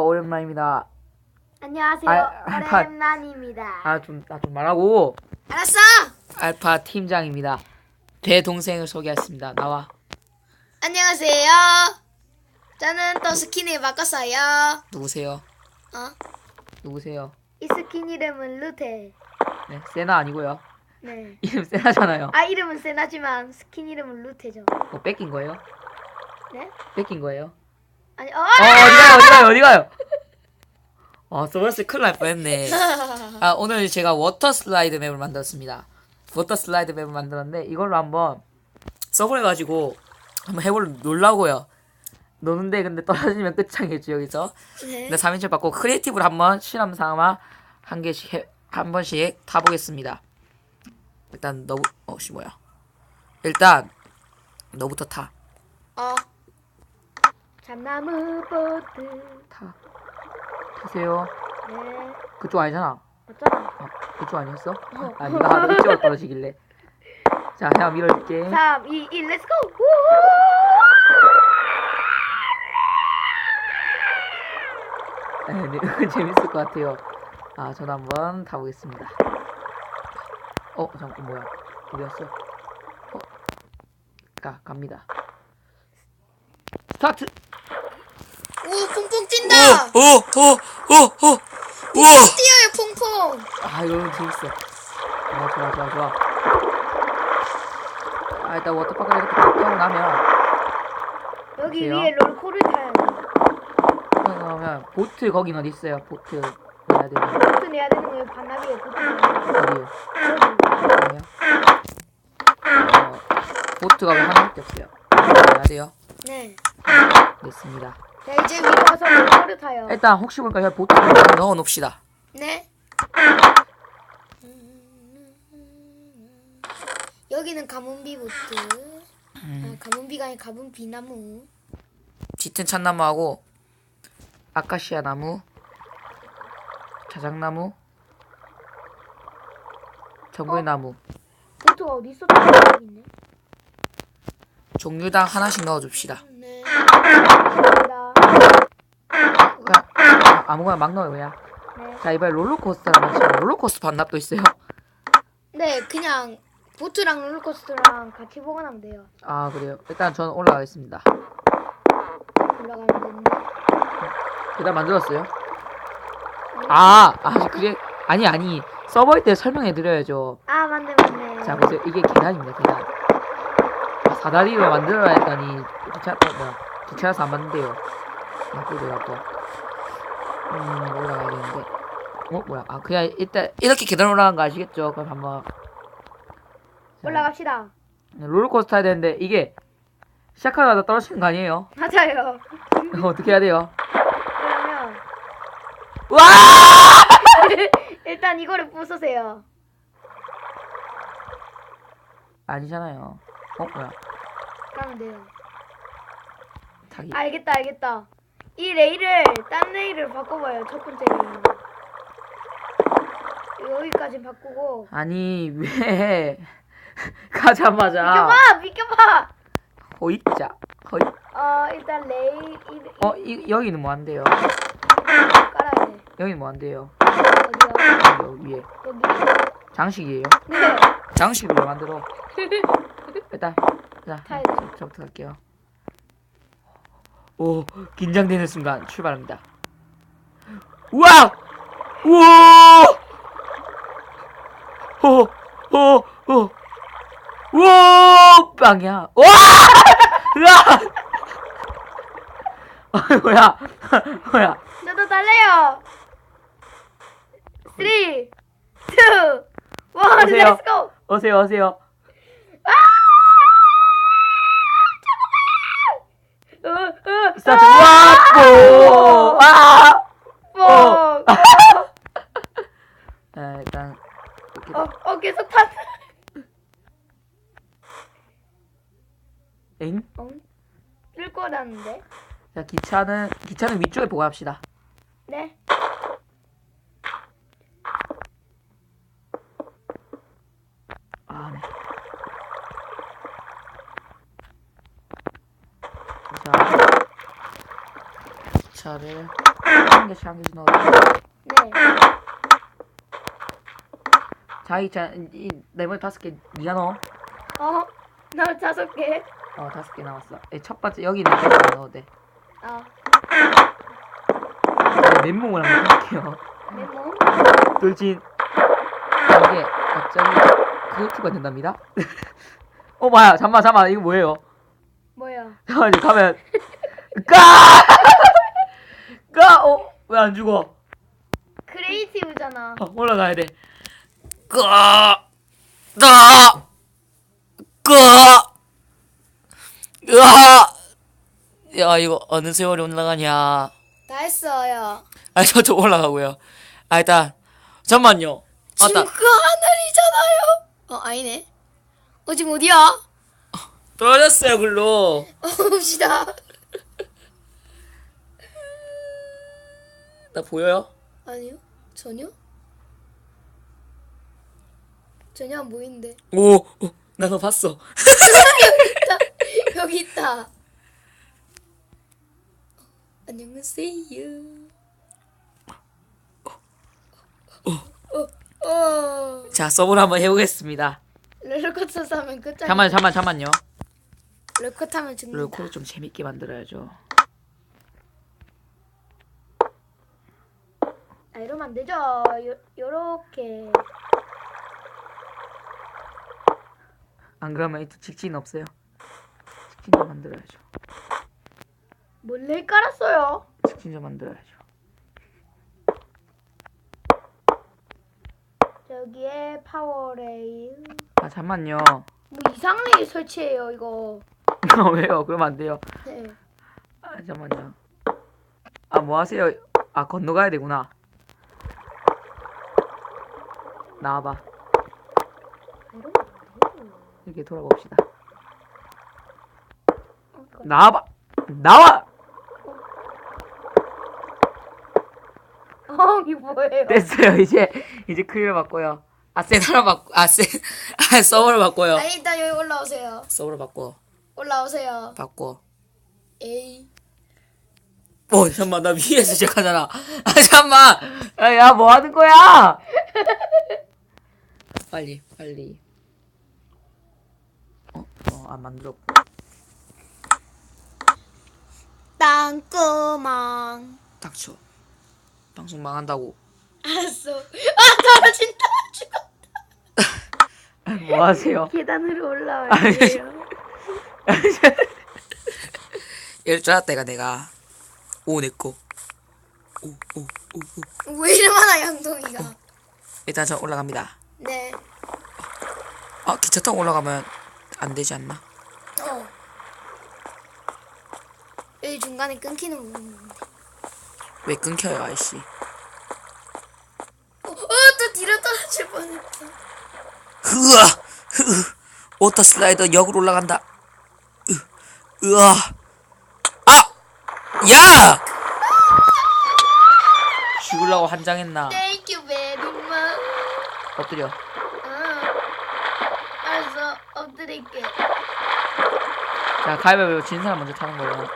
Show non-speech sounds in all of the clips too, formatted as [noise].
오랜만입니다. 안녕하세요. 아, 알파- 오랜만입니다. 아, 좀, 나 좀 말하고. 알았어. 알파 팀장입니다. 제 동생을 소개했습니다. 나와. 안녕하세요. 저는 또 스킨을 바꿨어요. 누구세요? 어? 누구세요? 이 스킨 이름은 루테. 네, 세나 아니고요. 네. [laughs] 이름 세나잖아요. 아 이름은 세나지만 스킨 이름은 루테죠. 뭐 뺏긴 거예요? 네? 뺏긴 거예요? 아니 어. 어, 어디 가요? 어디 가요? 어디 가요? 아, 서버스 큰일 날 뻔했네. 아, 오늘 제가 워터 슬라이드 맵을 만들었습니다. 워터 슬라이드 맵을 만들었는데 이걸로 한번 서버 해가지고 한번 해볼 놀라고요. 노는데 근데 떨어지면 끝장이겠죠 여기서. 네. 근데 3인칭 받고 크리에이티브를 한번 실험 삼아 한 개씩 해, 한 번씩 타보겠습니다. 일단 너 어씨 뭐야? 일단 너부터 타. 어. 잠나무 보트. 타. 타세요. 네. 그쪽 아니잖아. 어쩌나. 아, 그쪽 아니었어? 아, 네가 하도 이쪽으로 떨어지길래. 자, 내가 밀어줄게. 3, 2, 1, 렛츠고! 네, 네, [laughs] 재밌을 것 같아요. 아, 저도 한번 타보겠습니다. 어, 잠깐 뭐야? 어디 갔어? 어, 가 갑니다. 스타트. 오, 퐁퐁 뛴다! 오, 오, 오, 오, 우와. 뛰어요, 퐁퐁! 아, 이거 너무 재밌어. 아, 좋아, 좋아, 좋아. 아, 일단 워터파크를 이렇게 다 타고 나면 여기 보세요. 위에 롤코를 타야 돼. 그러면 보트 거긴 어디 있어요? 보트 해야 되는 보트 내야 되는 거예요, 반나비에 보트. 어디요? 아니요. 어, 보트가 왜 하나밖에 없어요? 해야 돼요? 네. 됐습니다. 자, 이제 위로 와서 롤코를 타요. 일단 혹시 모르니까 그냥 보트 넣어 놓읍시다. 네. 여기는 가문비 보트. 아, 가문비가 아니라 가문 비 나무. 짙은 참나무하고 아카시아 나무, 자작나무, 정글 나무 보트가 어디 있어? 여기. 종류당 하나씩 넣어줍시다. 네. 감사합니다. 그냥 아, 아무거나 막 넣어요 그냥. 네. 자 이번에 롤러코스터를 마치면 롤러코스터 반납도 있어요. [laughs] 네, 그냥 보트랑 롤러코스터랑 같이 보관하면 돼요. 아 그래요. 일단 저는 올라가겠습니다. 올라가면 되는데. 그다음 만들었어요? 아, 아 그래 아니 아니 서버일 때 설명해 드려야죠. 아, 맞네, 맞네. 자 보세요 이게 계단입니다 계단. 아, 사다리를 만들어야 했더니 귀찮 어, 뭐야 귀찮아서 안 만든대요. 나쁘더라 또. 음 올라가야 되는데. 어 뭐야 아 그냥 일단 이렇게 계단 올라간 거 아시겠죠? 그럼 한번 자, 올라갑시다. 롤러코스터 타야 되는데 이게 시작하자마자 떨어지는 거 아니에요? 맞아요. [laughs] 어떻게 해야 돼요? 그러면 와! [laughs] 일단 이거를 부수세요. 아니잖아요. 어 뭐야 그러면 돼요. 타기. 알겠다, 알겠다. 이 레일을 딴 레일을 바꿔봐요. 첫 번째 레일. 여기까지 바꾸고. 아니 왜 [laughs] 가자마자 비켜봐, 비켜봐. 호이자 호이 어, 일단 레일 이, 이 어 이, 여기는 뭐 안 돼요 깔아야 돼. 여기는 뭐 안 돼요 어디요? 여기 위에 여기. 장식이에요 네. 장식으로 만들어 [laughs] 일단 자. 저, 저부터 갈게요 오 긴장되는 순간 출발합니다. 우와! 우와! 오오오. 우와! 빵이야. 와! 으아 아 뭐야. [laughs] 뭐야. 저도 달래요. 3, 2, 1, 오세요. let's go. 어세요 어세요 어, 스타트 와뽀 아 뭐. 어. 자, [laughs] 일단 이렇게 어, 어, 계속 탔. 엥? 어? 뜰 거라는데. 자 기차는 기차는 위쪽에 보관합시다. 네. 아 네. 자 기차를 한 개씩 한 개씩 넣어. 네. 자 이 자 이 네모네 다섯 개 니가 넣어. 어? 나 다섯 개. 어 다섯 개 나왔어. 예, 첫 번째 여기 있는 거 넣어도 돼. 아, 네, 맨몸을 한번. 내 몸? 돌진. 이게 갑자기 그렇게가 된답니다. [laughs] 어 뭐야 잠만 잠만 이거 뭐예요? 뭐야? 잠깐만 이제 가면 [laughs] 까! 까! 어? 왜 안 죽어? 크리에이티브잖아. 어, 올라가야 돼. 까! 까! 까! 으아! 야 이거 어느 세월이 올라가냐? 다 했어요. 아 저쪽 올라가고요. 아 일단 잠만요. 지금 맞다. 그 하늘이잖아요. 어, 아니네. 어, 지금 어디야? 떨어졌어요 글로. [laughs] 어, 봅시다. 나 보여요? 아니요? 전혀? 전혀 안 보이는데. 오, 오, 나 너 봤어. [laughs] 여기 있다. 안녕하세요. 어, 어. 자 서브를 한번 해보겠습니다. 롤러코스터 사면 끝장. 잠만 잠만 잠만요. 롤코 타면 죽는다. 롤코를 좀 재밌게 만들어야죠. 아, 이러면 안 되죠. 요, 요렇게. 안 그러면 또 직진 없어요. 직진 좀 만들어야죠. 몰래 깔았어요. 직진 좀 만들어야죠. 저기에 파워레일. 아 잠만요. 뭐 이상한 일 설치해요, 이거. [laughs] 왜요? 그러면 안 돼요. 네. 아 잠만요. 아 뭐 하세요? 아 건너가야 되구나. 나와봐. 이렇게 돌아봅시다. 나와봐. 나와. 어, 이게 뭐예요? 됐어요. 이제 이제 크리를 바꿔요. 아 세나를 바꿔. 아세아 서버를 바꿔요. 아니, 일단 여기 올라오세요. 서버를 바꿔. 올라오세요. 바꿔. 에이. 어 잠만 나 위에서 시작하잖아. 아 잠만. 야뭐 하는 거야? [laughs] 빨리 빨리. 어어안 만들었고. 땅끄망. 닥쳐. 방송 망한다고. 알았어. 아, 떨어진다. 죽어. [laughs] 뭐 하세요? 계단으로 올라와야 아니, 돼요. 이럴 줄 알았다 가 내가. 오 내꺼. 오오오 오, 오. 왜 이러나 양동이가. 일단 저 올라갑니다. 네. 아 기차 타고 올라가면 안 되지 않나? 어. 여기 중간에 끊기는 부분인데. 왜 끊겨요 아이씨? 어, 어, 또 뒤로 떨어질 뻔했다. 흐아 흐 워터 슬라이더 역으로 올라간다. 으, 으아 아 야! 죽으려고 한장했나? Much. 엎드려. 아, 알았어. 엎드릴게. 자 가위바위보 진 사람 먼저 타는 거예요.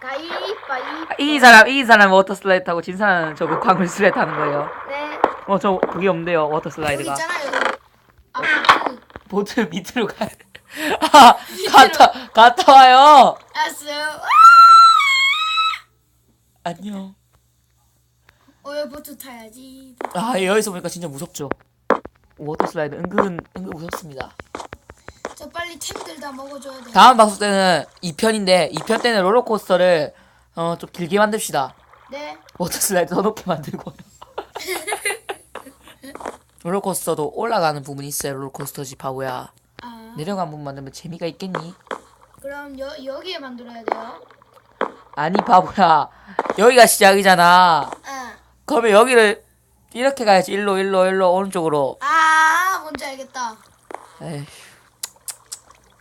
가위바위. 아, 이 사람 이 사람 워터 슬라이드 타고 진 사람 저거 광물 슬라이드 타는 거예요. 네. 어 저 그게 없는데요 워터 여기 슬라이드가. 있잖아요. 아, 보트 밑으로 가. [laughs] 아 갔다 갔다 와요. 알았어요. 안녕. 어, 여기 보트 타야지. 아 여기서 보니까 진짜 무섭죠. 워터 슬라이드 은근 은근 무섭습니다. 저 빨리 템들 다 먹어줘야 돼. 다음 방송 때는 2편인데 2편 때는 롤러코스터를 어 좀 길게 만듭시다. 네. 워터 슬라이드 더 높게 만들고. [laughs] 롤러코스터도 올라가는 부분이 있어요. 롤러코스터 집 바보야. 아, 내려가는 부분 만들면 재미가 있겠니? 그럼 여, 여기에 만들어야 돼요. 아니 바보야. 여기가 시작이잖아. 아, 그러면 여기를 이렇게 가야지. 일로 일로 일로 오른쪽으로. 아, 알겠다. 에휴.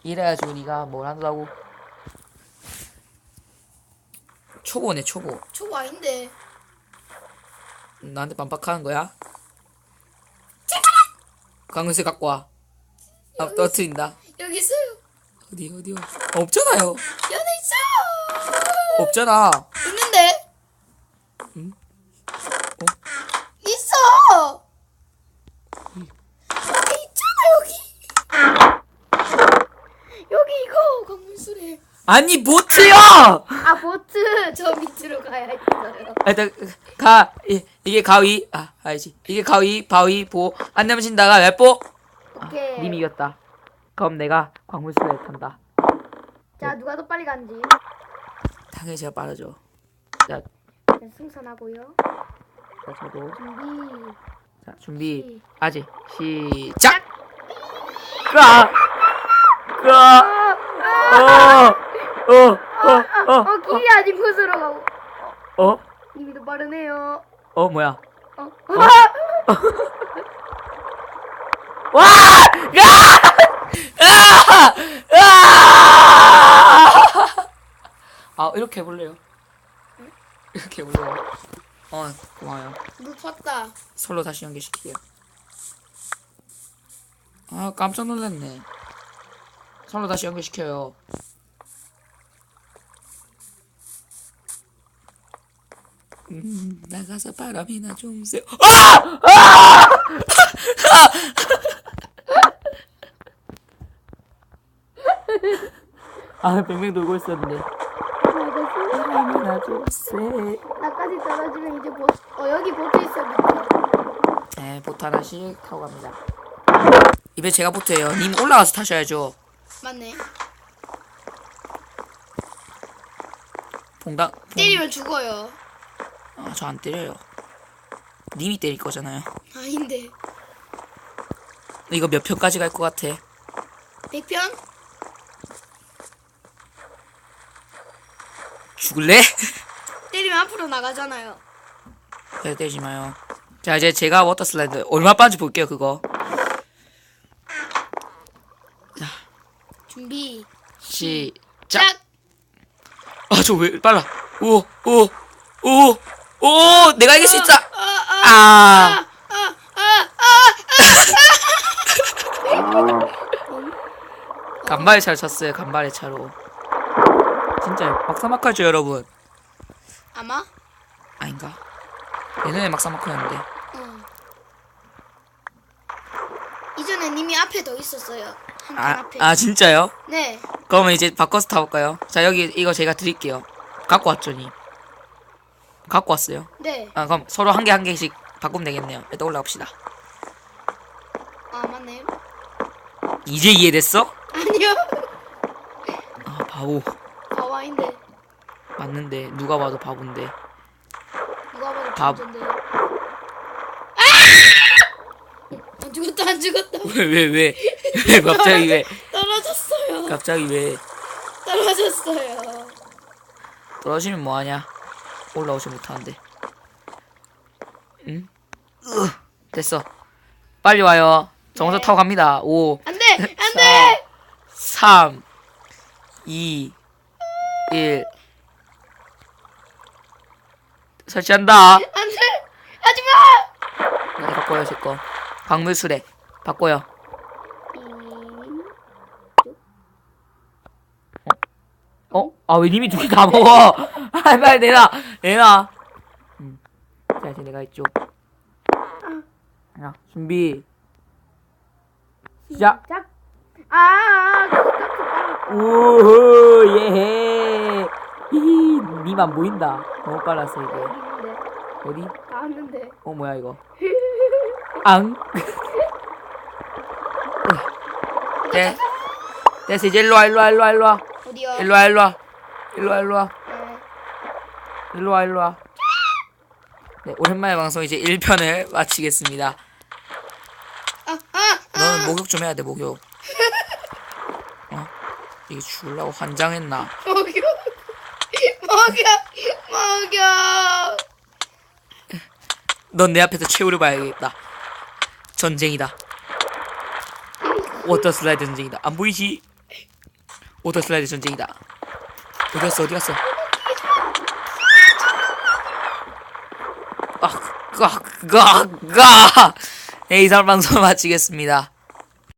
이래야지 우리가 뭘 한다고. 초보네 초보. 초보 아닌데. 나한테 반박하는 거야? 강은세 갖고 와. 아, 떨어뜨린다. 여기 있어요. 어디 어디요? 없잖아요. 연애 있어. 없잖아. 있는데. 있어. 여기 있잖아 여기. 여기 이거 건물술에. 아니 보트요! 아 보트. 저 밑으로 가야 있어요. 일단 가 이, 이게 가위. 아 알지. 이게 가위 바위 보안 내면 진다가 웹보? 오케이. 님이 이겼다. 그럼 내가 광물수에 탄다. 자 누가 더 빨리 간지? 당연히 제가 빠르죠. 자, 네, 승선하고요. 자 저도. 준비. 자 준비. 시- 아직. 시작 까! 까! 어! 어! 어! 어! 어 길이 아직 부스러 가고. 어? 님이 더 빠르네요. 어 뭐야 어. [laughs] 와! 야! 아! 아! 아, 이렇게 해볼래요? 이렇게 해볼래요? 어, 고마워요. 물 팠다. 솔로 다시 연결시킬게요. 아, 깜짝 놀랐네. 솔로 다시 연결시켜요. 음, 나가서 바람이나 좀 쐬. 아! 아, 뱅뱅 돌고 있었는데. 바람이나 좀 쐬. 나까지 떨어지면 이제 보트. 어 여기 보트 있어 밑에. 네, 보트 하나씩 타고 갑니다. 이번에 제가 보트예요. 님 올라가서 타셔야죠. 맞네. 봉당. 봉... 때리면 죽어요. 아, 저 안 때려요. 님이 때릴 거잖아요. 아닌데. 이거 몇 편까지 갈 것 같아? 100편? 죽을래? [laughs] 때리면 앞으로 나가잖아요. 네, 때리지 마요. 자, 이제 제가 워터 슬라이드 얼마 빠른지 볼게요, 그거. 준비. 시작. 짝. 아, 저 왜 빨라? 오, 오, 오, 오, 내가 이길 수 있다. 아. [laughs] 간발의 차로 쳤어요, 간발의 차로. 진짜 막사막하죠, 여러분? 아마? 아닌가? 예전에 막사막하였는데. 어. 이전엔 이미 앞에 더 있었어요. 아, 앞에. 아, 진짜요? 네. 그러면 이제 바꿔서 타볼까요? 자, 여기 이거 제가 드릴게요. 갖고 왔죠, 니? 갖고 왔어요. 네. 아, 그럼 서로 한 개 한 개씩 바꾸면 되겠네요. 일단 올라갑시다. 아, 맞네. 이제 이해됐어? 아니요. 아, 바보. 가와인데. 맞는데 누가 봐도 바본데. 누가 봐도 밥. 천재인데. 아! 안 죽었다, 안 죽었다. 왜 왜 왜? 왜 [laughs] 갑자기 왜? 떨어졌어요. 갑자기 왜? 떨어졌어요. 떨어지면 뭐 하냐? 올라오지 못하는데. 응? 으, 됐어. 빨리 와요. 정서 네. 타고 갑니다. 5 안 돼! 안 [laughs] 돼! 3 2 1 설치한다. 안 돼! 하지 마! 네, 바꿔요, 제 거. 박물수래. 바꿔요. 어? 아, 왜 님이 두 개 다 먹어? [laughs] 아, 빨리 내놔. 내놔. 음. 자, 이제 내가 이쪽. 자, 준비. 시작. 짝. 아, 아, 아, 우후, 예. 히히, 님안 보인다. 너무 빨랐어, 이게. 어디? 다 왔는데. 어, 뭐야, 이거. [laughs] 앙. [laughs] 네. 됐어, 이제 일로와, 일로와, 일로와, 일로와. 어디요? 일로와, 일로와. 일로와, 일로와. 네. 일로와, 일로와. 네, 오랜만에 방송 이제 1편을 마치겠습니다. 아, 아, 너는 목욕 좀 해야 돼, 목욕. [laughs] 어? 이게 죽으려고 환장했나? 먹여. 먹여. 먹여. 넌 내 앞에서 최후를 봐야겠다. 전쟁이다. [laughs] 워터 슬라이드 전쟁이다. 안 보이지? 워터 슬라이드 전쟁이다. 어디 갔어? 어디 갔어? 아, 가, 가, 가. 네, 이상 방송 마치겠습니다.